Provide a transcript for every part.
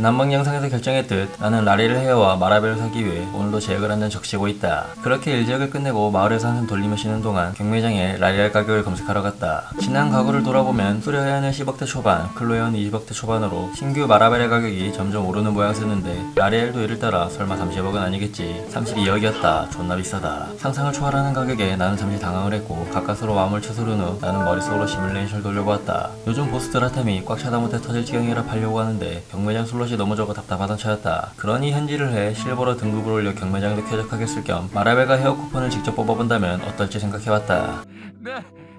지난번 영상에서 결정했듯 나는 라리를 헤어와 마라벨을 사기 위해 오늘도 제약을 한잔 적시고 있다. 그렇게 일지역을 끝내고 마을에서 한참 돌리며 쉬는 동안 경매장에 라리알 가격을 검색하러 갔다. 지난 과거를 돌아보면 수려해안은 10억대 초반, 클로에는 20억대 초반으로 신규 마라벨의 가격이 점점 오르는 모양새는데 라리알도 이를 따라 설마 30억은 아니겠지. 32억이었다. 존나 비싸다. 상상을 초월하는 가격에 나는 잠시 당황을 했고 가까스로 마음을 추스른 후 나는 머릿속으로 시뮬레이션을 돌려보았다. 요즘 보스들 아템이 꽉 차다 못해 터질 지경이라 팔려고 하는데 경매장 슬 롯이 너무 적어 답답하던 차였다. 그러니 현질을 해 실버로 등급을 올려 경매장도 쾌적하게 쓸 겸 마라벨과 헤어 쿠폰을 직접 뽑아본다면 어떨지 생각해봤다. Don't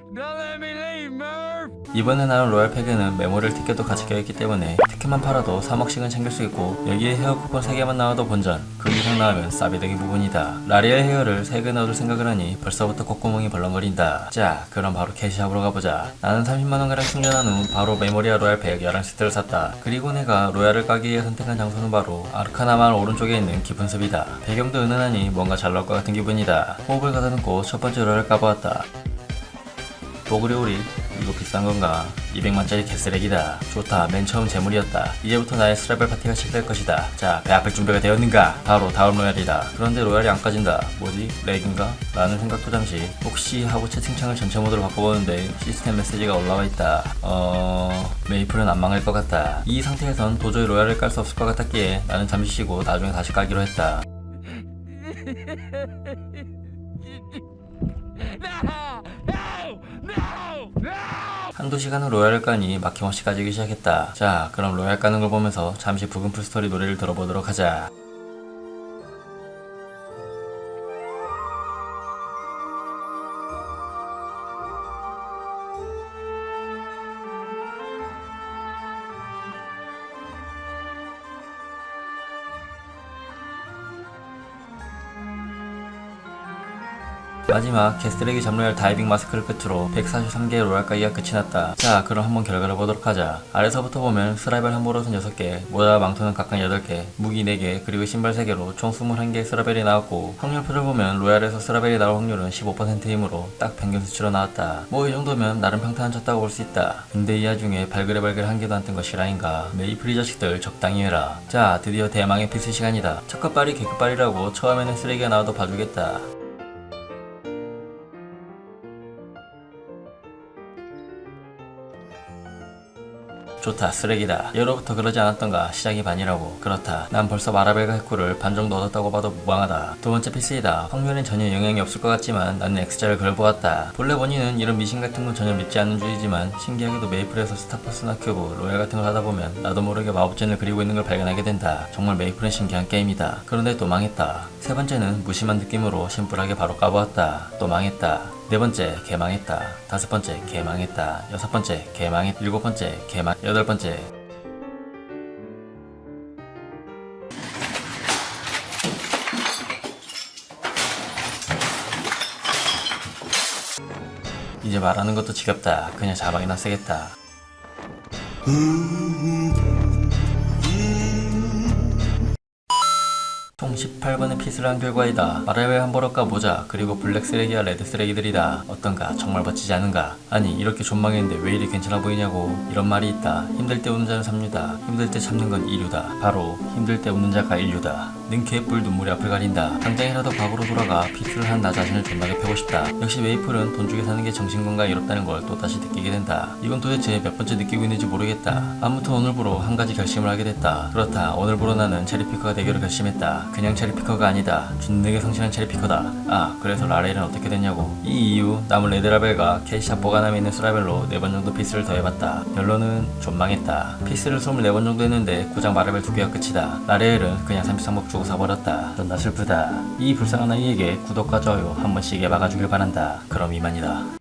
이번에 나온 로얄 팩에는 메모리를 티켓도 같이 껴있기 때문에 티켓만 팔아도 3억씩은 챙길 수 있고 여기에 헤어 쿠폰 3개만 나와도 본전. 그 이상 나오면 싸비되기 부분이다. 라리의 헤어를 3개 넣어줄 생각을 하니 벌써부터 콧구멍이 벌렁거린다. 자 그럼 바로 캐시샵으로 가보자. 나는 30만원가량 충전한 후 바로 메모리아 로얄 팩 11세트를 샀다. 그리고 내가 로얄을 까기 위해 선택한 장소는 바로 아르카나마을 오른쪽에 있는 깊은 습이다. 배경도 은은하니 뭔가 잘 나올 것 같은 기분이다. 호흡을 가다듬고 첫 번째 로얄을 까보았다 뽀그레 오리 이거 비싼 건가? 200만짜리 개쓰레기다. 좋다. 맨 처음 재물이었다. 이제부터 나의 스라벨 파티가 시작될 것이다. 자, 배 아플 준비가 되었는가? 바로 다음 로얄이다. 그런데 로얄이 안 까진다. 뭐지? 렉인가? 라는 생각도 잠시 혹시 하고 채팅창을 전체 모드로 바꿔보는데 시스템 메시지가 올라와 있다. 어... 메이플은 안 망할 것 같다. 이 상태에선 도저히 로얄을 깔 수 없을 것 같았기에 나는 잠시 쉬고 나중에 다시 깔기로 했다. 한두 시간은 로얄을 까니 막힘없이 까지기 시작했다. 자, 그럼 로얄 까는 걸 보면서 잠시 부금 풀스토리 노래를 들어보도록 하자. 마지막 개쓰레기 잡로얄 다이빙 마스크를 끝으로 143개의 로얄 까기가 끝이 났다. 자, 그럼 한번 결과를 보도록 하자. 아래서부터 보면 스라벨 한 보롯은 6개, 모자 망토는 각각 8개, 무기 4개, 그리고 신발 3개로 총 21개의 스라벨이 나왔고 확률표를 보면 로얄에서 스라벨이 나올 확률은 15%이므로 딱 평균 수치로 나왔다. 뭐 이 정도면 나름 평탄한 쳤다고 볼 수 있다. 근데 이 와중에 발그레발그레 한 개도 안 뜬 것이 라인가. 메이플 이 자식들 적당히 해라. 자, 드디어 대망의 피스 시간이다. 첫급발이 개급발이라고 처음에는 쓰레기가 나와도 봐주겠다. 좋다 쓰레기다. 예로부터 그러지 않았던가. 시작이 반이라고. 그렇다. 난 벌써 마라벨과 해쿠를 반 정도 얻었다고 봐도 무방하다. 두 번째 피스이다. 확률엔 전혀 영향이 없을 것 같지만 나는 X자를 걸보았다. 본래 본인은 이런 미신 같은 건 전혀 믿지 않는 주의지만 신기하게도 메이플에서 스타퍼스나 큐브 로얄 같은 걸 하다 보면 나도 모르게 마법진을 그리고 있는 걸 발견하게 된다. 정말 메이플은 신기한 게임이다. 그런데 또 망했다. 세 번째는 무심한 느낌으로 심플하게 바로 까보았다. 또 망했다 네 번째 개망했다. 다섯 번째 개망했다. 여섯 번째 개망했. 일곱 번째 개망. 여덟 번째 이제 말하는 것도 지겹다. 그냥 자막이나 쓰겠다. 총 18번의 피스를 한 결과이다. 마라벨 한보러과 모자, 그리고 블랙 쓰레기와 레드 쓰레기들이다. 어떤가? 정말 멋지지 않은가? 아니, 이렇게 존망했는데 왜 이리 괜찮아 보이냐고. 이런 말이 있다. 힘들 때 웃는 자는 삼류다. 힘들 때 참는 건 이류다. 바로, 힘들 때 웃는 자가 인류다. 는 개뿔 눈물이 앞을 가린다. 당장이라도 과거로 돌아가 피스를 한 나 자신을 존나게 패고 싶다. 역시 메이플은 돈 주게 사는 게 정신건강에 이롭다는 걸 또 다시 느끼게 된다. 이건 도대체 몇 번째 느끼고 있는지 모르겠다. 아무튼 오늘부로 한 가지 결심을 하게 됐다. 그렇다. 오늘부로 나는 체리피커가 되기로 결심했다. 그냥 체리피커가 아니다. 준내게 성실한 체리피커다. 아, 그래서 라레일은 어떻게 됐냐고. 이 이후 남은 레드라벨과 캐시샵 보관함에 있는 수라벨로 4번 정도 피스를 더해봤다. 결론은 좀 망했다. 피스를 24번 정도 했는데 고작 마라벨 두 개가 끝이다. 라레일은 그냥 33억 주고 사버렸다. 존나 슬프다. 이 불쌍한 아이에게 구독과 좋아요 한 번씩 해박아주길 바란다. 그럼 이만이다.